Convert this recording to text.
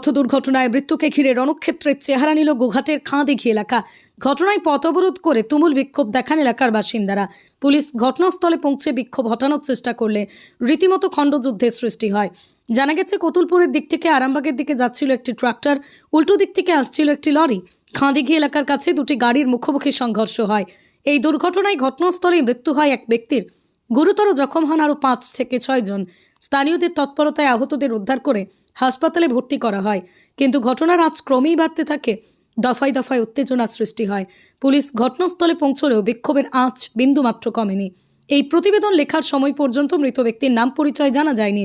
দুর্ঘটনায় মৃত্যুকে ঘিরে রণক্ষেত্রের চেহারা নিল গোঘাটের খাঁদিঘি এলাকা। ঘটনায় পথ অবরোধ করে তুমুল বিক্ষোভ দেখান এলাকার বাসিন্দারা। পুলিশ ঘটনাস্থলে পৌঁছে বিক্ষোভ হটানোর চেষ্টা করলে রীতিমতো খণ্ডযুদ্ধের সৃষ্টি হয়। জানা গেছে, কতুলপুরের দিক থেকে আরামবাগের দিকে যাচ্ছিল একটি ট্রাক্টর, উল্টো দিক থেকে আসছিল একটি লরি। খাঁদিঘি এলাকার কাছে দুটি গাড়ির মুখোমুখি সংঘর্ষ হয়। এই দুর্ঘটনায় ঘটনাস্থলেই মৃত্যু হয় এক ব্যক্তির। গুরুতর জখম হন আরও পাঁচ থেকে ছয় জন। স্থানীয়দের তৎপরতায় আহতদের উদ্ধার করে হাসপাতালে ভর্তি করা হয়। কিন্তু ঘটনার আজ ক্রমেই বাড়তে থাকে। দফায় দফায় উত্তেজনা সৃষ্টি হয়। পুলিশ ঘটনাস্থলে পৌঁছলেও বিক্ষোভের আঁচ বিন্দুমাত্র কমেনি। এই প্রতিবেদন লেখার সময় পর্যন্ত মৃত ব্যক্তির নাম পরিচয় জানা যায়নি।